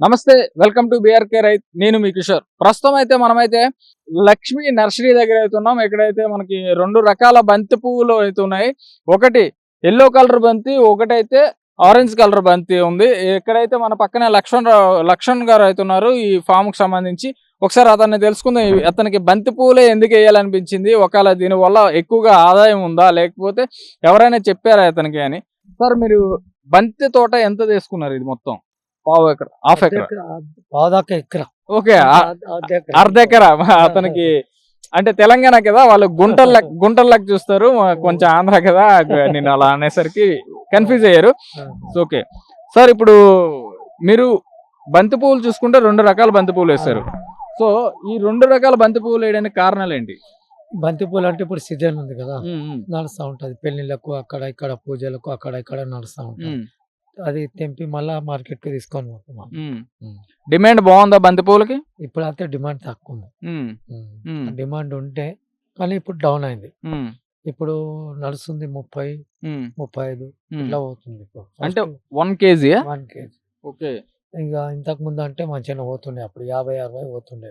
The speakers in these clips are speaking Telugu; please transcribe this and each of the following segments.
నమస్తే వెల్కమ్ టు బీఆర్కే రైత్ నేను మీ కిషోర్. ప్రస్తుతం అయితే మనమైతే లక్ష్మీ నర్సరీ దగ్గర అయితే ఉన్నాం. ఇక్కడైతే మనకి రెండు రకాల బంతి పువ్వులు అయితే ఉన్నాయి. ఒకటి ఎల్లో కలర్ బంతి ఒకటైతే ఆరెంజ్ కలర్ బంతి ఉంది. ఇక్కడైతే మన పక్కనే లక్ష్మణ్ లక్ష్మణ్ గారు అయితే ఉన్నారు ఈ ఫామ్కి సంబంధించి. ఒకసారి అతన్ని తెలుసుకుందాం. అతనికి బంతి పువ్వులే ఎందుకు వేయాలనిపించింది? ఒకవేళ దీని వల్ల ఎక్కువగా ఆదాయం ఉందా? లేకపోతే ఎవరైనా చెప్పారా అతనికి అని? సార్ మీరు బంతి తోట ఎంత తీసుకున్నారు ఇది మొత్తం? పావు ఎకరా హాఫ్ ఎకరా? ఎకరా ఓకే అర్ధ ఎకరా అతనికి అంటే తెలంగాణ కదా వాళ్ళు గుంటల లెక్క గుంటల లెక్క చూస్తారు కొంచెం ఆంధ్ర కదా నేను అలా అనేసరికి కన్ఫ్యూజ్ అయ్యారు. ఓకే సార్ ఇప్పుడు మీరు బంతి పువ్వులు చూసుకుంటే రెండు రకాల బంతి పువ్వులు వేస్తారు సో ఈ రెండు రకాల బంతి పువ్వులు వేయడానికి కారణాలు ఏంటి? బంతి పూలు అంటే ఇప్పుడు సీజన్ ఉంది కదా నడుస్తూ ఉంటది. పెళ్ళిళ్ళకు అక్కడ ఇక్కడ పూజలకు అక్కడ ఇక్కడ నడుస్తూ ఉంటది. అది తెంపి మళ్ళా మార్కెట్కి తీసుకొని పోతాం మనం. ఉమ్. డిమాండ్ బాగుందా బంతి పువ్వులకి? ఇప్పుడు అయితే డిమాండ్ తక్కువ ఉంది డిమాండ్ ఉంటే కానీ ఇప్పుడు డౌన్ అయింది. ఇప్పుడు నడుస్తుంది ముప్పై ముప్పై ఐదు. ఇట్లా పోతుంది ఇప్పుడు. అంటే one KG one KG. Okay. ఇంకా ఇంతకు ముందు అంటే మంచిగా పోతుండే. అప్పుడు యాభై అరవై పోతుండే.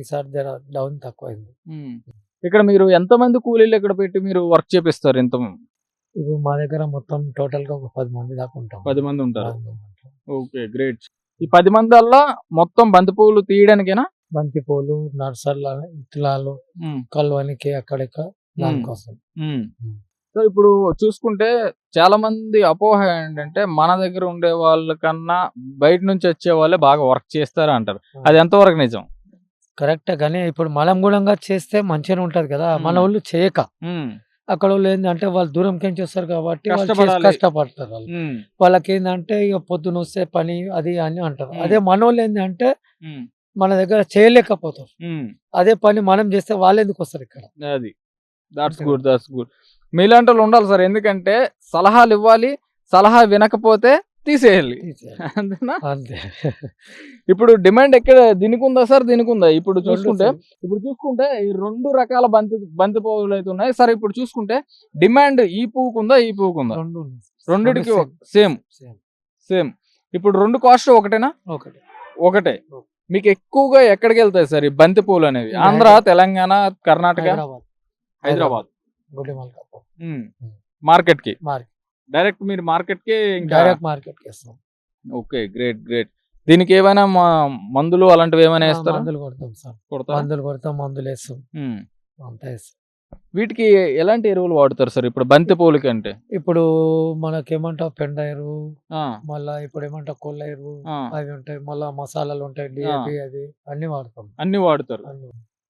ఈసారి జర డౌన్ తక్కువ అయింది ఉమ్. ఇక్కడ మీరు ఎంత మంది కూలీలు ఇక్కడ పెట్టి మీరు వర్క్ చేపిస్తారు ఇంత ఇప్పుడు మా దగ్గర మొత్తం టోటల్గా ఒక పది మంది దాకా ఉంటాం. పది మంది ఉంటారు. ఓకే గ్రేట్ ఈ పది మంది మొత్తం బంతి పువ్వులు తీయడానికేనా? బంతి పూలు నర్సర్ల ఇట్లాలు కల్వనికి అక్కడిక్కడ దానికోసం. సో ఇప్పుడు చూసుకుంటే చాలా మంది అపోహ ఏంటంటే మన దగ్గర ఉండే వాళ్ళకన్నా బయట నుంచి వచ్చే వాళ్ళే బాగా వర్క్ చేస్తారు అంటారు. అది ఎంతవరకు నిజం? కరెక్ట్ కానీ ఇప్పుడు మనం కూడా చేస్తే మంచిగా ఉంటది కదా. మన. వాళ్ళు చేయక. అక్కడ వాళ్ళు ఏంటంటే వాళ్ళు దూరం కించి వస్తారు కాబట్టి. కష్టపడతారు వాళ్ళు. వాళ్ళకి ఏంటంటే ఇక పొద్దున వస్తే పని అది అని అంటారు. అదే మన వాళ్ళు ఏంటంటే మన దగ్గర చేయలేకపోతారు. అదే పని మనం చేస్తే వాళ్ళు ఎందుకు వస్తారు ఇక్కడ? అది. దాట్స్ గుడ్ దాట్స్ గుడ్ మీలాంటి వాళ్ళు ఉండాలి సార్. ఎందుకంటే సలహాలు ఇవ్వాలి సలహా వినకపోతే తీసేయాలి. అంతేనా? అంతే. ఇప్పుడు డిమాండ్ ఎక్కడ దీనికి ఉందా సార్? దీనికి ఉందా ఇప్పుడు చూసుకుంటే. ఇప్పుడు చూసుకుంటే ఈ రెండు రకాల బంతి బంతి పువ్వులు అయితే ఉన్నాయి. సరే ఇప్పుడు చూసుకుంటే డిమాండ్ ఈ పువ్వుకు ఉందా ఈ పువ్వుకు ఉందా రెండు ఉన్నాయి. రెండిటికి రెండు సేమ్. సేమ్. ఇప్పుడు రెండు కాస్ట్ ఒకటేనా? ఒకటి. ఒకటే. మీకు ఎక్కువగా ఎక్కడికి వెళ్తాయి సార్ ఈ బంతి పువ్వులు అనేవి? ఆంధ్ర. తెలంగాణ కర్ణాటక? హైదరాబాద్. మార్కెట్కి మార్కెట్. డైరెక్ట్ మీరు మార్కెట్కి ఇంకా డైరెక్ట్ మార్కెట్కి వేస్తాం. Okay great great. దీనికి ఏమైనా మందులు అలాంటివి ఏమైనా వేస్తారా? మందులు కొడతాం సార్. కొడతారా? మందులు కొడతాం మందులు వేస్తాం. అంతా వేస్తాం వీటికి ఎలాంటి ఎరువులు వాడతారు సార్? ఇప్పుడు బంతి పువ్వులకి అంటే ఇప్పుడు మనకేమంటావు పెండ ఎరువు మళ్ళా ఇప్పుడు ఏమంటావు కొల్ల ఎరువు అవి ఉంటాయి మళ్ళా మసాలాలు ఉంటాయి డిఏపి అది అన్ని వాడతాం. అన్ని వాడతారు.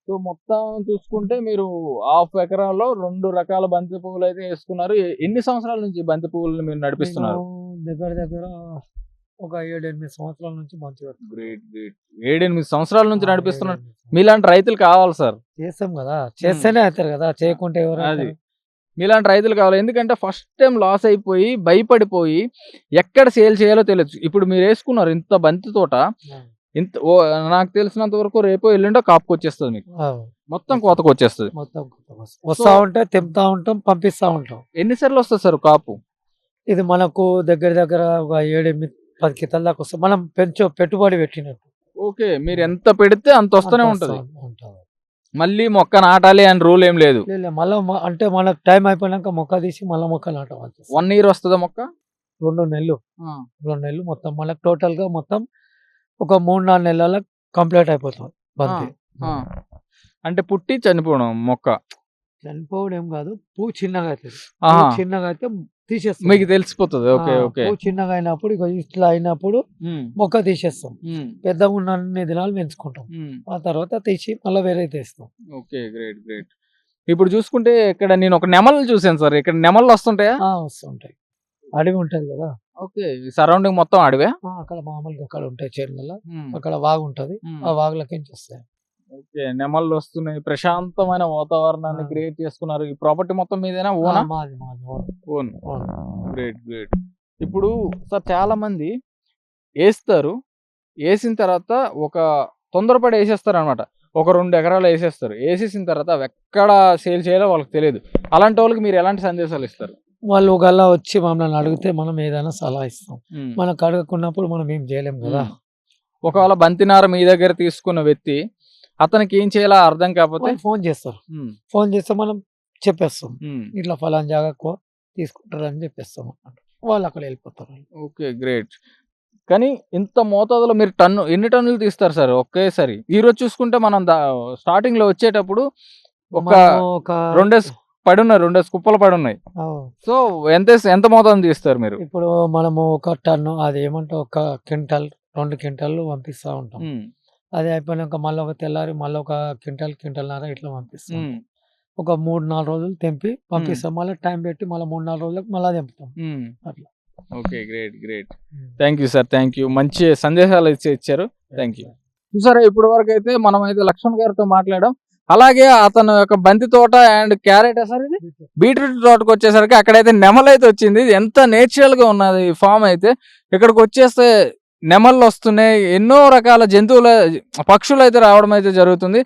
సో మొత్తం చూసుకుంటే మీరు హాఫ్ ఎకరాలో రెండు రకాల బంతి పువ్వులు అయితే వేసుకున్నారు. ఎన్ని సంవత్సరాల నుంచి బంతి పువ్వులను మీరు నడిపిస్తున్నారు? నేను దగ్గర దగ్గర ఒక ఏడు ఎనిమిది సంవత్సరాల నుంచి మంచిగా గ్రేట్ గ్రేట్. ఏడెనిమిది సంవత్సరాల నుంచి నడిపిస్తున్నారు. మీలాంటి రైతులు కావాలి సార్. చేస్తాం కదా. చేస్తేనే అవుతారు కదా. చేయకుంటే ఎవరు అది. మీలాంటి రైతులు కావాలి. ఎందుకంటే ఫస్ట్ టైం లాస్ అయిపోయి భయపడిపోయి ఎక్కడ సేల్ చేయాలో తెలియదు. ఇప్పుడు మీరు వేసుకున్నారు ఇంత బంతి తోట. ఇంత ఓ నాకు తెలిసినంత వరకు రేపో ఎల్లుండో కాపుకి వచ్చేస్తుంది మీకు మొత్తం కోతకు వచ్చేస్తుంది మొత్తం వస్తు- ఉంటే తెంపుతా ఉంటాం పంపిస్తా ఉంటాం. ఎన్నిసార్లు వస్తుంది సార్ కాపు? ఇది మనకు దగ్గర దగ్గర ఒక ఏడు ఎనిమిది పది కితాల దాకా వస్తుంది. మనం పెంచు పెట్టుబడి పెట్టినట్టు. ఓకే మీరు ఎంత పెడితే అంత వస్తూనే ఉంటది. మళ్ళీ మొక్క నాటాలి అని రూల్ ఏం లేదు. మళ్ళా అంటే మనకు టైం అయిపోయినాక మొక్క తీసి మళ్ళీ మొక్క నాటవాలి వన్ ఇయర్ వస్తుందా మొక్క? రెండు నెలలు. రెండు నెలలు మొత్తం. మనకు టోటల్గా మొత్తం ఒక మూడు నాలుగు నెలల కంప్లీట్ అయిపోతుంది బంతి. అంటే పుట్టి చనిపోవడం మొక్క. చనిపోవడం ఏం కాదు పువ్వు చిన్నగా అవుతుంది. చిన్నగా అయితే తీసేస్తాం. మీకు తెలిసిపోతుంది. Okay okay. పువ్వు చిన్నగా అయినప్పుడు ఇక ఇట్లా అయినప్పుడు మొక్క తీసేస్తాం. ఉమ్, పెద్దగా ఉన్న అన్ని దినాలు పెంచుకుంటాం. ఆ తర్వాత తీసి మళ్ళీ వేరే తీస్తాం. Okay great great. ఇప్పుడు చూసుకుంటే ఇక్కడ నేను ఒక నెమలు చూసాను సార్. ఇక్కడ నెమళ్ళు వస్తుంటాయా? వస్తుంటాయి. అడవి ఉంటది కదా. ఓకే సరౌండింగ్ మొత్తం అడివే? అక్కడ మామూలుగా అక్కడ ఉంటాయి చేనులలో. అక్కడ వాగు ఉంటది. ఆ వాగులకి వస్తాయి ఓకే నెమళ్ళు వస్తున్నాయి. ప్రశాంతమైన వాతావరణాన్ని. క్రియేట్ చేసుకున్నారు. ఈ ప్రాపర్టీ మొత్తం మీదేనా? ఓనా? మాది మాది ఓన్. Great great. ఇప్పుడు సార్ చాలా మంది వేస్తారు వేసిన తర్వాత ఒక తొందరపడి వేసేస్తారు అనమాట ఒక రెండు ఎకరాలు వేసేస్తారు. వేసేసిన తర్వాత ఎక్కడ సేల్ చేయాలో వాళ్ళకి తెలియదు. అలాంటి వాళ్ళకి మీరు ఎలాంటి సందేశాలు ఇస్తారు? వాళ్ళు ఒకలా వచ్చి మమ్మల్ని అడిగితే మనం ఏదైనా సలహా ఇస్తాం. మనకు అడగకున్నప్పుడు మనం ఏం చేయలేం కదా. ఒకవేళ బంతినార మీ దగ్గర తీసుకున్న వ్యక్తి అతనికి ఏం చేయాలో అర్థం కాకపోతే ఫోన్ చేస్తారు. ఫోన్ చేస్తే మనం చెప్పేస్తాం. ఇట్లా ఫలానా జాగా తీసుకుంటారు అని చెప్పేస్తాం అన్నమాట. వాళ్ళు అక్కడ వెళ్ళిపోతారు ఓకే గ్రేట్. కానీ ఇంత మోతాదులో మీరు టన్ను ఎన్ని టన్నులు తీస్తారు సార్? ఒకేసారి. ఈ రోజు చూసుకుంటే మనం స్టార్టింగ్లో వచ్చేటప్పుడు ఒక రెండేసి పడి ఉన్నాయి రెండేసి కుప్పలు పడి ఉన్నాయి ఆ, సో ఎంత ఎంత మోతాదు తీస్తారు మీరు? ఇప్పుడు మనము ఒక టన్ను అది ఏమంటే ఒక క్వింటల్ రెండు క్వింటాలు పంపిస్తా ఉంటాం. అది అయిపోయినాక మళ్ళీ ఒక తెల్లారి మళ్ళీ ఒక క్వింటల్ క్వింటల్నర ఇట్లా పంపిస్తాం. ఒక మూడు నాలుగు రోజులు తెంపి పంపిస్తాం. మళ్ళీ టైం పెట్టి మళ్ళీ మూడు నాలుగు రోజులకు మళ్ళీ తెంపుతాం. అట్లా. Okay great great. Thank you sir thank you. మంచి సందేశాలు ఇచ్చి ఇచ్చారు. Thank you. చూసారా ఇప్పటి వరకు అయితే మనం అయితే లక్ష్మణ్ గారితో మాట్లాడాం. అలాగే అతను యొక్క బంతి తోట అండ్ క్యారెట్ సార్ ఇది? బీట్రూట్ తోటకు వచ్చేసరికి అక్కడైతే నెమలైతే వచ్చింది. ఎంత నేచురల్గా ఉన్నది ఈ ఫామ్ అయితే. ఇక్కడికి వచ్చేస్తే నెమళ్ళు వస్తున్నాయి. ఎన్నో రకాల జంతువుల పక్షులు అయితే రావడం అయితే జరుగుతుంది.